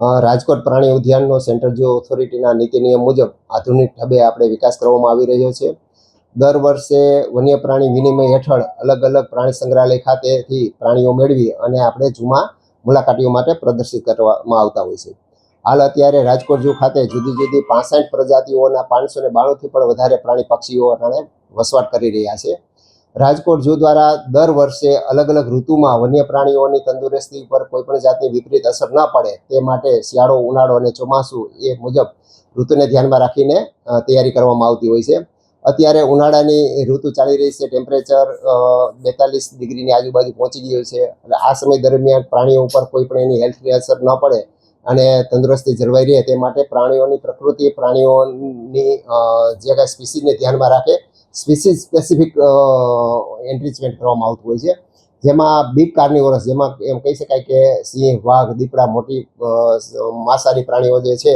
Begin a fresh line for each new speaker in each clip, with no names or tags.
રાજકોટ પ્રાણી ઉદ્યાનનો central zoo ઓથોરિટીના નીતિ નિયમ મુજબ આધુનિક ઢબે આપણે વિકાસ કરવામાં આવી રહ્યો છે. દર વર્ષે વન્ય પ્રાણી વિનિમય હેઠળ અલગ અલગ પ્રાણી સંગ્રહાલય ખાતેથી પ્રાણીઓ મેળવી અને આપણે જૂમાં મુલાકાતીઓ માટે પ્રદર્શિત કરવામાં આવતા હોય છે. હાલ અત્યારે રાજકોટ જૂ ખાતે જુદી જુદી પાસઠ પ્રજાતિઓના પાંચસો ને બાણુંથી પણ વધારે પ્રાણી પક્ષીઓ વસવાટ કરી રહ્યા છે. રાજકોટ ઝૂ દ્વારા દર વર્ષે અલગ અલગ ઋતુમાં વન્ય પ્રાણીઓની તંદુરસ્તી પર કોઈપણ જાતની વિપરીત અસર ન પડે. તે માટે શિયાળો, ઉનાળો અને ચોમાસું એ મુજબ ઋતુને ધ્યાનમાં રાખીને તૈયારી કરવામાં આવતી હોય છે. અત્યારે ઉનાળાની ઋતુ ચાલી રહી છે. ટેમ્પરેચર બેતાલીસ ડિગ્રીની આજુબાજુ પહોંચી ગયું છે. અને આ સમય દરમિયાન પ્રાણીઓ ઉપર કોઈ પણ એની હેલ્થની અસર ન પડે અને તંદુરસ્તી જળવાઈ રહે. તે માટે પ્રાણીઓની પ્રકૃતિ, પ્રાણીઓની જે કાંઈ સ્પીસીસને ધ્યાનમાં રાખે સ્પીસીસ સ્પેસિફિક એન્ટ્રીચમેન્ટ કરવામાં આવતું હોય છે. જેમાં બિગ કાર્નિવરસ, જેમાં એમ કહી શકાય કે સિંહ, વાઘ, દીપડા, મોટી માંસાહારી પ્રાણીઓ જે છે,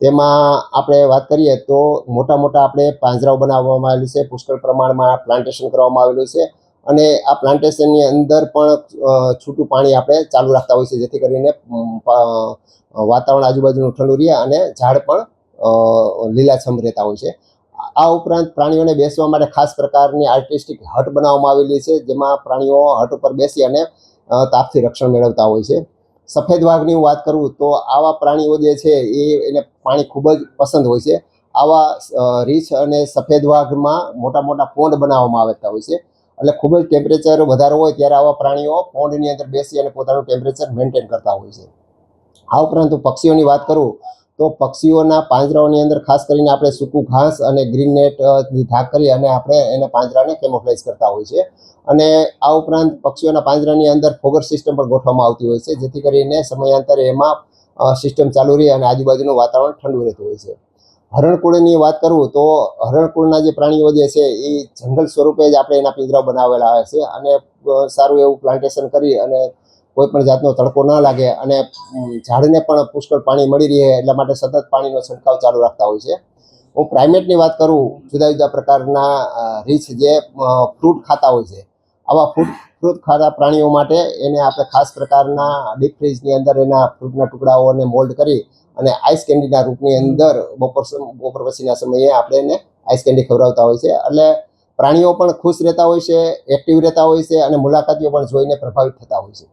તેમાં આપણે વાત કરીએ તો મોટા મોટા આપણે પાંજરાઓ બનાવવામાં આવેલું છે, પુષ્કળ પ્રમાણમાં પ્લાન્ટેશન કરવામાં આવેલું છે અને આ પ્લાન્ટેશનની અંદર પણ છૂટું પાણી આપણે ચાલુ રાખતા હોય છે જેથી કરીને વાતાવરણ આજુબાજુનું ઠંડુ રહે અને ઝાડ પણ લીલાછમ રહેતા હોય છે. આ ઉપરાંત પ્રાણીઓને બેસવા માટે ખાસ પ્રકારની આર્ટિસ્ટિક હટ બનાવવામાં આવેલી છે, જેમાં પ્રાણીઓ હટ ઉપર બેસી અને તાપથી રક્ષણ મેળવતા હોય છે. સફેદ વાઘની હું વાત કરું તો આવા પ્રાણીઓ જે છે એ એને પાણી ખૂબ જ પસંદ હોય છે. આવા રીછ અને સફેદ વાઘમાં મોટા મોટા પોન્ડ બનાવવામાં આવતા હોય છે. એટલે ખૂબ જ ટેમ્પરેચર વધારે હોય ત્યારે આવા પ્રાણીઓ પોન્ડની અંદર બેસી અને પોતાનું ટેમ્પરેચર મેન્ટેન કરતા હોય છે. આ ઉપરાંત હું પક્ષીઓની વાત કરું તો પક્ષીઓના પાંજરાઓની અંદર ખાસ કરીને આપણે સૂકું ઘાસ અને ગ્રીન નેટ ઢાક કરી અને આપણે એને પાંજરાને કેમોફ્લાઇઝ કરતા હોય છે. અને આ ઉપરાંત પક્ષીઓના પાંજરાની અંદર ફોગર સિસ્ટમ પણ ગોઠવવામાં આવતી હોય છે, જેથી કરીને સમયાંતરે એમાં સિસ્ટમ ચાલુ રહે અને આજુબાજુનું વાતાવરણ ઠંડુ રહેતું હોય છે. હરણકુળની વાત કરું તો હરણકુળના જે પ્રાણીઓ જે છે, એ જંગલ સ્વરૂપે જ આપણે એના પિંજરા બનાવેલા આવે છે અને સારું એવું પ્લાન્ટેશન કરી અને કોઈ પણ જાતનો તડકો ન લાગે અને ઝાડને પણ પુષ્કળ પાણી મળી રહે એટલા માટે સતત પાણીનો છંટકાવ ચાલુ રાખતા હોય છે. હું પ્રાઇમેટની વાત કરું જુદા જુદા પ્રકારના અ, જે ફ્રૂટ ખાતા હોય છે. આવા ફ્રૂટ ફ્રૂટ ખાતા પ્રાણીઓ માટે એને આપણે ખાસ પ્રકારના ડીપ ફ્રીજની અંદર એના ફ્રૂટના ટુકડાઓને મોલ્ડ કરી અને આઈસ કેન્ડીના રૂપની અંદર બપોર બપોર પછીના સમયે આપણે એને આઈસ કેન્ડી ખવડાવતા હોય છે. એટલે પ્રાણીઓ પણ ખુશ રહેતા હોય છે એક્ટિવ રહેતા હોય છે અને મુલાકાતીઓ પણ જોઈને પ્રભાવિત થતા હોય છે.